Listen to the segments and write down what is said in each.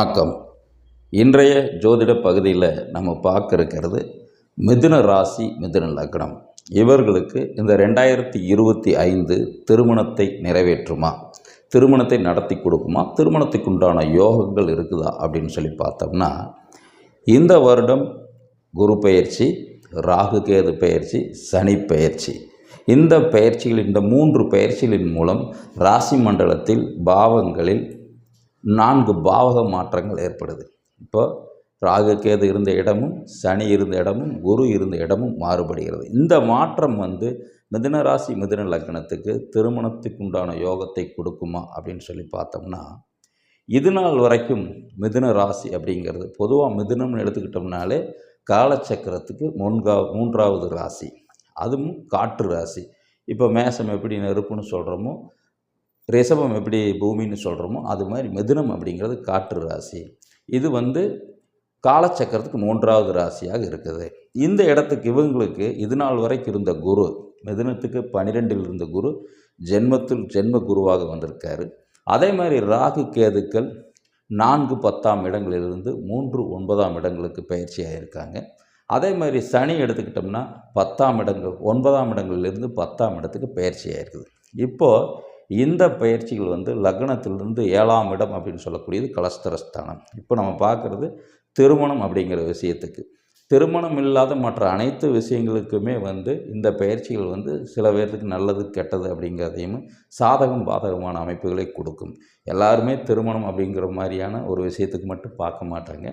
வணக்கம். இன்றைய ஜோதிட பகுதியில் நம்ம பார்க்க இருக்கிறது மிதுன ராசி மிதுன லக்னம். இவர்களுக்கு இந்த ரெண்டாயிரத்தி இருபத்தி ஐந்து திருமணத்தை நிறைவேற்றுமா? திருமணத்தை நடத்தி கொடுக்குமா? திருமணத்துக்கு உண்டான யோகங்கள் இருக்குதா? அப்படின்னு சொல்லி பார்த்தோம்னா இந்த வருடம் குரு பெயர்ச்சி ராகு கேது பெயர்ச்சி சனி பெயர்ச்சி. இந்த பயிற்சிகள் இந்த மூன்று பெயர்ச்சிகளின் மூலம் ராசி மண்டலத்தில் பாவங்களில் நான்கு பாவக மாற்றங்கள் ஏற்படுது. இப்போது ராகு இருந்த இடமும் சனி இருந்த இடமும் குரு இருந்த இடமும் மாறுபடுகிறது. இந்த மாற்றம் வந்து மிதுன ராசி மிதுன லக்னத்துக்கு திருமணத்துக்கு உண்டான யோகத்தை கொடுக்குமா அப்படின்னு சொல்லி பார்த்தோம்னா இது நாள் வரைக்கும் மிதுன ராசி அப்படிங்கிறது பொதுவாக மிதுனம்னு எடுத்துக்கிட்டோம்னாலே காலச்சக்கரத்துக்கு மூன்கா மூன்றாவது ராசி. அதுவும் காற்று ராசி. இப்போ மேசம் எப்படி நெருப்புன்னு சொல்கிறோமோ ரிஷபம் எப்படி பூமின்னு சொல்கிறோமோ அது மாதிரி மிதுனம் அப்படிங்கிறது காற்று ராசி. இது வந்து காலச்சக்கரத்துக்கு மூன்றாவது ராசியாக இருக்குது. இந்த இடத்துக்கு இவங்களுக்கு இது நாள் வரைக்கும் இருந்த குரு மிதுனத்துக்கு பனிரெண்டில் இருந்த குரு ஜென்மத்தில் ஜென்ம குருவாக வந்திருக்காரு. அதே மாதிரி ராகு கேதுக்கள் நான்கு பத்தாம் இடங்களிலிருந்து மூன்று ஒன்பதாம் இடங்களுக்கு பயிற்சியாக இருக்காங்க அதே மாதிரி சனி எடுத்துக்கிட்டோம்னா பத்தாம் இடங்கள் ஒன்பதாம் இடங்களிலிருந்து பத்தாம் இடத்துக்கு பயிற்சியாக இருக்குது இப்போது இந்த பயிற்சிகள் வந்து லக்னத்திலிருந்து ஏழாம் இடம் அப்படின்னு சொல்லக்கூடியது கலஸ்தரஸ்தானம். இப்போ நம்ம பார்க்குறது திருமணம் அப்படிங்கிற விஷயத்துக்கு. திருமணம் இல்லாத மற்ற அனைத்து விஷயங்களுக்குமே வந்து இந்த பயிற்சிகள் வந்து சில பேர்த்துக்கு நல்லது கெட்டது அப்படிங்கிறதையும் சாதகம் பாதகமான அமைப்புகளை கொடுக்கும். எல்லாருமே திருமணம் அப்படிங்கிற மாதிரியான ஒரு விஷயத்துக்கு மட்டும் பார்க்க மாட்டாங்க.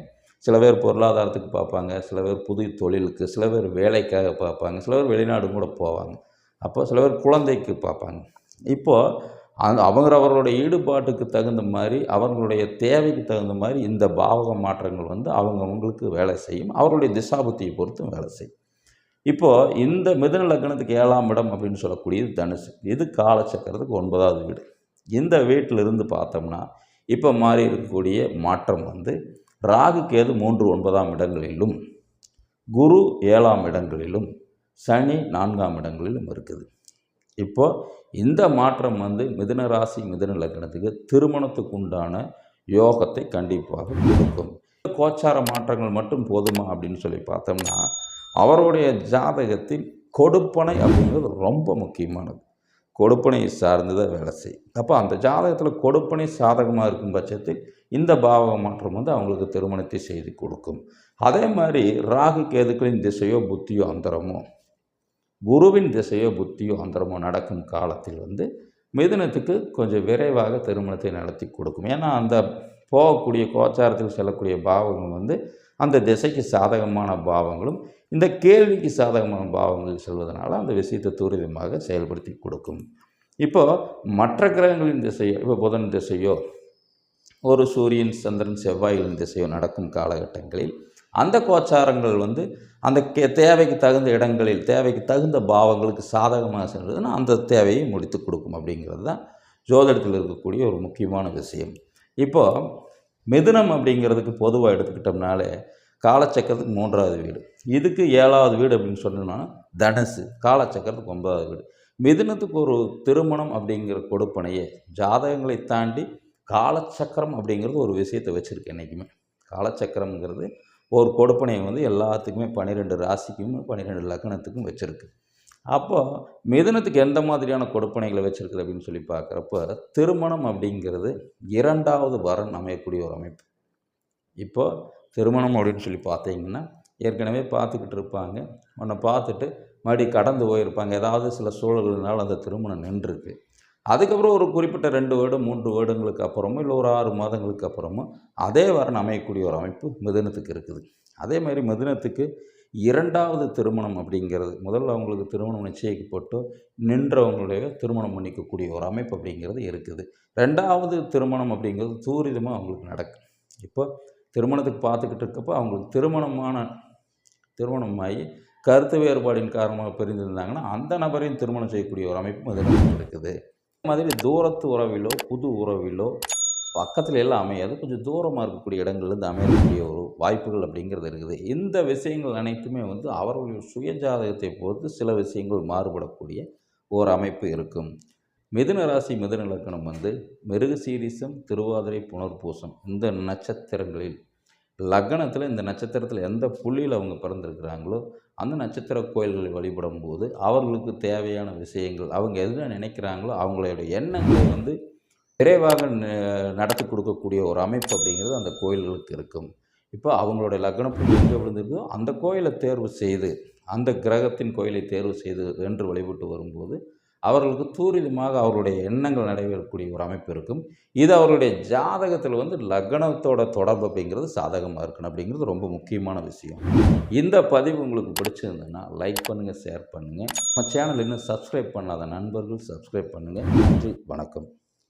சில பேர் பொருளாதாரத்துக்கு பார்ப்பாங்க சில பேர் புது தொழிலுக்கு சில பேர் வேலைக்காக பார்ப்பாங்க சில பேர் வெளிநாடு கூட போவாங்க. அப்போ சில பேர் குழந்தைக்கு பார்ப்பாங்க. இப்போது அந்த அவங்க அவர்களுடைய ஈடுபாட்டுக்கு தகுந்த மாதிரி அவர்களுடைய தேவைக்கு தகுந்த மாதிரி இந்த பாவக மாற்றங்கள் வந்து அவங்கவுங்களுக்கு வேலை செய்யும். அவர்களுடைய திசாபுத்தியை பொறுத்தும் வேலை செய்யும். இப்போது இந்த மிதன லக்னத்துக்கு ஏழாம் இடம் அப்படின்னு சொல்லக்கூடியது தனுசு. இது காலச்சக்கரத்துக்கு ஒன்பதாவது வீடு. இந்த வீட்டில் இருந்து பார்த்தோம்னா இப்போ மாறி இருக்கக்கூடிய மாற்றம் வந்து ராகு கேது மூன்று ஒன்பதாம் இடங்களிலும் குரு ஏழாம் இடங்களிலும் சனி நான்காம் இடங்களிலும் இருக்குது. இப்போது இந்த மாற்றம் வந்து மிதுன ராசி மிதுன லக்னத்துக்கு திருமணத்துக்கு உண்டான யோகத்தை கண்டிப்பாக கொடுக்கும். கோச்சார மாற்றங்கள் மட்டும் போதுமா அப்படின்னு சொல்லி பார்த்தோம்னா அவருடைய ஜாதகத்தில் கொடுப்பனை அப்படிங்கிறது ரொம்ப முக்கியமானது. கொடுப்பனையை சார்ந்து தான் வேலை செய்யும். அப்போ அந்த ஜாதகத்தில் கொடுப்பனை சாதகமாக இருக்கும் பட்சத்தில் இந்த பாவக மாற்றம் வந்து அவங்களுக்கு திருமணத்தை செய்து கொடுக்கும். அதே மாதிரி ராகு கேதுக்களின் திசையோ புத்தியோ அந்தரமோ குருவின் திசையோ புத்தியோ அந்தரமோ நடக்கும் காலத்தில் வந்து மிதுனத்துக்கு கொஞ்சம் விரைவாக திருமணத்தை நடத்தி கொடுக்கும். ஏன்னா அந்த போகக்கூடிய கோச்சாரத்தில் செல்லக்கூடிய பாவங்கள் வந்து அந்த திசைக்கு சாதகமான பாவங்களும் இந்த கேள்விக்கு சாதகமான பாவங்கள் செல்வதனால அந்த விஷயத்தை துரிதமாக செயல்படுத்தி கொடுக்கும். இப்போது மற்ற கிரகங்களின் திசையோ இப்போ புதன் திசையோ ஒரு சூரியன் சந்திரன் செவ்வாயின் திசையோ நடக்கும் காலகட்டங்களில் அந்த கோச்சாரங்கள் வந்து அந்த கே தேவைக்கு தகுந்த இடங்களில் தேவைக்கு தகுந்த பாவங்களுக்கு சாதகமாக சென்றதுன்னா அந்த தேவையை முடித்து கொடுக்கும் அப்படிங்கிறது தான் ஜோதிடத்தில் இருக்கக்கூடிய ஒரு முக்கியமான விஷயம். இப்போது மிதுனம் அப்படிங்கிறதுக்கு பொதுவாக எடுத்துக்கிட்டோம்னாலே காலச்சக்கரத்துக்கு மூன்றாவது வீடு. இதுக்கு ஏழாவது வீடு அப்படின்னு சொன்னோம்னா தனுசு காலச்சக்கரத்துக்கு ஒன்பதாவது வீடு. மிதுனத்துக்கு ஒரு திருமணம் அப்படிங்கிற கொடுப்பனையே ஜாதகங்களை தாண்டி காலச்சக்கரம் அப்படிங்கிறது ஒரு விஷயத்தை வச்சுருக்கு என்றைக்குமே காலச்சக்கரம்ங்கிறது ஒரு கொடுப்பனையை வந்து எல்லாத்துக்குமே பன்னிரெண்டு ராசிக்கும் பன்னிரெண்டு லக்னத்துக்கும் வச்சுருக்கு. அப்போ மிதுனத்துக்கு எந்த மாதிரியான கொடுப்பனைகளை வச்சுருக்குது அப்படின்னு சொல்லி பார்க்குறப்ப திருமணம் அப்படிங்கிறது இரண்டாவது வரன் அமையக்கூடிய ஒரு அமைப்பு. இப்போ திருமணம் அப்படின்னு சொல்லி பார்த்தீங்கன்னா ஏற்கனவே பார்த்துக்கிட்டு இருப்பாங்க. உன்னை பார்த்துட்டு மறுபடியும் கடந்து போயிருப்பாங்க. ஏதாவது சில சூழல்னால அந்த திருமணம் நின்றுருக்கு. அதுக்கப்புறம் ஒரு குறிப்பிட்ட ரெண்டு வருடம் மூன்று வருடங்களுக்கு அப்புறமும் இல்லை ஒரு ஆறு மாதங்களுக்கு அப்புறமோ அதே வரன் அமையக்கூடிய ஒரு அமைப்பு மிதனத்துக்கு இருக்குது. அதே மாதிரி மிதனத்துக்கு இரண்டாவது திருமணம் அப்படிங்கிறது முதல்ல அவங்களுக்கு திருமணம் நிச்சயிக்கப்பட்டு நின்றவங்களுடைய திருமணம் பண்ணிக்கக்கூடிய ஒரு அமைப்பு அப்படிங்கிறது இருக்குது. ரெண்டாவது திருமணம் அப்படிங்கிறது தூரிதமாக அவங்களுக்கு நடக்கும். இப்போ திருமணத்துக்கு பார்த்துக்கிட்டு இருக்கப்போ அவங்களுக்கு திருமணமான திருமணமாகி கருத்து வேறுபாடின் காரணமாக பிரிந்திருந்தாங்கன்னா அந்த நபரையும் திருமணம் செய்யக்கூடிய ஒரு அமைப்பு மிதுனத்துக்கு இருக்குது. மாதிரி தூரத்து உறவிலோ புது உறவிலோ பக்கத்தில் எல்லாம் அமையாது. கொஞ்சம் தூரமாக இருக்கக்கூடிய இடங்கள்லேருந்து அமையக்கூடிய ஒரு வாய்ப்புகள் அப்படிங்கிறது இருக்குது. இந்த விஷயங்கள் அனைத்துமே வந்து அவர்களுடைய சுயஜாதகத்தை பொறுத்து சில விஷயங்கள் மாறுபடக்கூடிய ஓர் அமைப்பு இருக்கும். மிதுன ராசி மிதுன லக்கணம் வந்து மிருகசீரிசம் திருவாதிரை புனர்பூசம் இந்த நட்சத்திரங்களில். லக்னத்தில் இந்த நட்சத்திரத்தில் எந்த புள்ளியில் அவங்க பிறந்திருக்கிறாங்களோ அந்த நட்சத்திர கோயில்களை வழிபடும் போது அவர்களுக்கு தேவையான விஷயங்கள் அவங்க எதுல நினைக்கிறாங்களோ அவங்களுடைய எண்ணங்களை வந்து விரைவாக ந- நடத்தி கொடுக்கக்கூடிய ஒரு அமைப்பு அப்படிங்கிறது அந்த கோயில்களுக்கு இருக்கும். இப்போ அவங்களுடைய லக்ன புள்ளி எங்கே விழுந்திருக்கோ அந்த கோயிலை தேர்வு செய்து அந்த கிரகத்தின் கோயிலை தேர்வு செய்து என்று வழிபட்டு வரும்போது அவர்களுக்கு தூரிதமாக அவருடைய எண்ணங்கள் நடைபெறக்கூடிய ஒரு அமைப்பு இருக்கும். இது அவருடைய ஜாதகத்தில் வந்து லக்னத்தோட தொடர்பு அப்படிங்கிறது சாதகமாக இருக்கணும் அப்படிங்கிறது ரொம்ப முக்கியமான விஷயம். இந்த பதிவு உங்களுக்கு பிடிச்சிருந்ததுன்னா லைக் பண்ணுங்கள் ஷேர் பண்ணுங்கள் நம்ம சேனல் இன்னும் சப்ஸ்கிரைப் பண்ணாத நண்பர்கள் சப்ஸ்கிரைப் பண்ணுங்கள் நன்றி வணக்கம்.